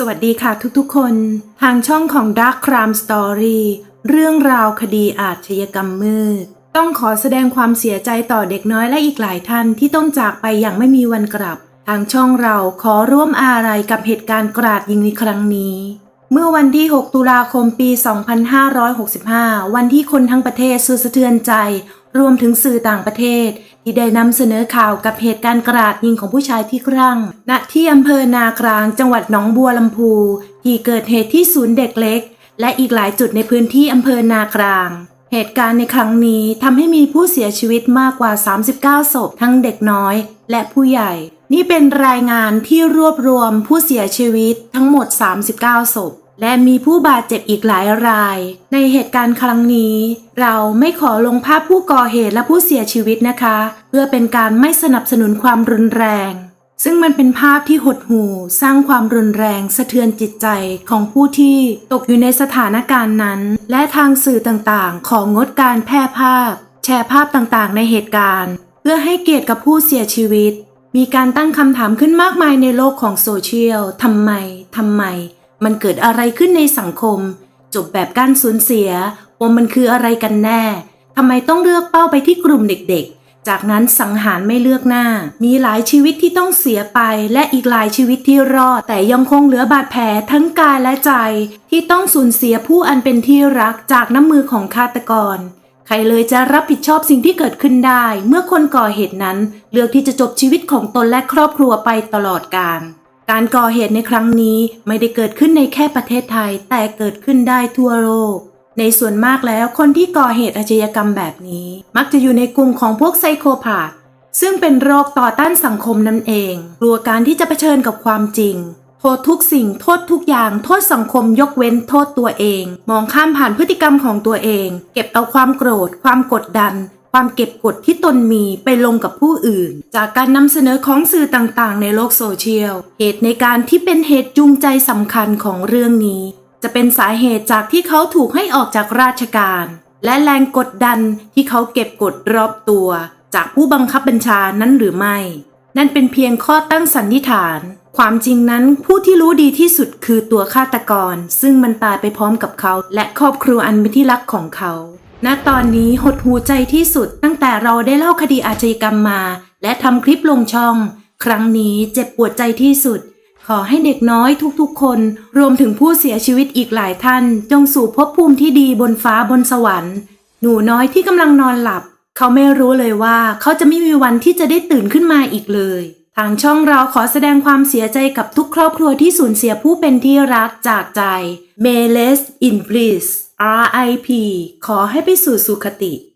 สวัสดีค่ะทุกๆคน ทางช่องของ Dark Crime Story เรื่องราวคดีอาชญากรรมมืด ต้องขอแสดงความเสียใจต่อเด็กน้อยและอีกหลายท่านที่ต้องจากไปอย่างไม่มีวันกลับ ทางช่องเราขอร่วมอาลัยกับเหตุการณ์กราดยิงในครั้งนี้ เมื่อวันที่ 6 ตุลาคมปี 2565 วันที่คนทั้งประเทศสุดสะเทือนใจ รวมถึงสื่อต่างประเทศ ที่ได้นำเสนอข่าวกับเหตุการณ์กราดยิงของผู้ชายที่ครั่ง ณ ที่อำเภอนากลางจังหวัดหนองบัวลำพู ที่เกิดเหตุที่ศูนย์เด็กเล็ก และอีกหลายจุดในพื้นที่อำเภอนากลาง เหตุการณ์ในครั้งนี้ทำให้มีผู้เสียชีวิตมากกว่า 39 ศพทั้งเด็กน้อย และผู้ใหญ่ นี่เป็นรายงานที่รวบรวมผู้เสียชีวิตทั้งหมด 39 ศพ และมีผู้บาดเจ็บอีกหลายราย ในเหตุการณ์ครั้งนี้ เราไม่ขอลงภาพผู้ก่อเหตุและผู้เสียชีวิตนะคะ เพื่อเป็นการไม่สนับสนุนความรุนแรง ซึ่งมันเป็นภาพที่หดหู่สร้างความรุนแรงสะเทือนจิตใจของผู้ที่ตกอยู่ในสถานการณ์นั้น และทางสื่อต่างๆ ของงดการแพร่ภาพ แชร์ภาพต่างๆ ในเหตุการณ์ เพื่อให้เกียรติกับผู้เสียชีวิต มีการตั้งคำถามขึ้นมากมายในโลกของโซเชียลทำไมทำไม มันเกิดอะไรขึ้นในสังคม จบแบบการสูญเสียว่ามันคืออะไรกันแน่ทำไมต้องเลือกเป้าไปที่กลุ่มเด็กๆ จากนั้นสังหารไม่เลือกหน้า มีหลายชีวิตที่ต้องเสียไป และอีกหลายชีวิตที่รอด แต่ยังคงเหลือบาดแผลทั้งกายและใจ ที่ต้องสูญเสียผู้อันเป็นที่รักจากน้ำมือของฆาตกร ใครเลยจะรับผิดชอบสิ่งที่เกิดขึ้นได้ เมื่อคนก่อเหตุนั้น เลือกที่จะจบชีวิตของตนและครอบครัวไปตลอดกาล การก่อเหตุในครั้งนี้ไม่ได้เกิดขึ้นในแค่ประเทศไทย แต่เกิดขึ้นได้ทั่วโลก ในส่วนมากแล้วคนที่ก่อเหตุอาชญากรรมแบบนี้ มักจะอยู่ในกลุ่มของพวกไซโคพาธซึ่งเป็นโรคต่อต้านสังคมนั่นเอง กลัวการที่จะเผชิญกับความจริง โทษทุกสิ่ง โทษทุกอย่าง โทษสังคมยกเว้นโทษตัวเอง มองข้ามผ่านพฤติกรรมของตัวเอง เก็บเอาความโกรธ ความกดดัน ความเก็บกดที่ตนมีไปลงกับผู้อื่น จากการนำเสนอของสื่อต่างๆ ในโลกโซเชียล เหตุในการที่เป็นเหตุจูงใจสำคัญของเรื่องนี้ จะเป็นสาเหตุจากที่เขาถูกให้ออกจากราชการ และแรงกดดันที่เขาเก็บกดรอบตัว จากผู้บังคับบัญชานั้นหรือไม่ นั่นเป็นเพียงข้อตั้งสันนิษฐาน ความจริงนั้นผู้ที่รู้ดีที่สุดคือตัวฆาตกร ซึ่งมันตายไปพร้อมกับเขา และครอบครัวอันเป็นที่รักของเขา ณตอนนี้หดหูใจที่สุดตั้งแต่เราได้เล่าคดีอาชญากรรมมา และทำคลิปลงช่อง ครั้งนี้เจ็บปวดใจที่สุด ขอให้เด็กน้อยทุกๆ คน รวมถึงผู้เสียชีวิตอีกหลายท่าน จงสู่ภพภูมิที่ดีบนฟ้าบนสวรรค์ หนูน้อยที่กำลังนอนหลับ เขาไม่รู้เลยว่าเขาจะไม่มีวันที่จะได้ตื่นขึ้นมาอีกเลย ทางช่องเราขอแสดงความเสียใจกับทุกครอบครัวที่สูญเสียผู้เป็นที่รักจากใจ May rest in bliss R.I.P. ขอให้ไปสู่สุคติ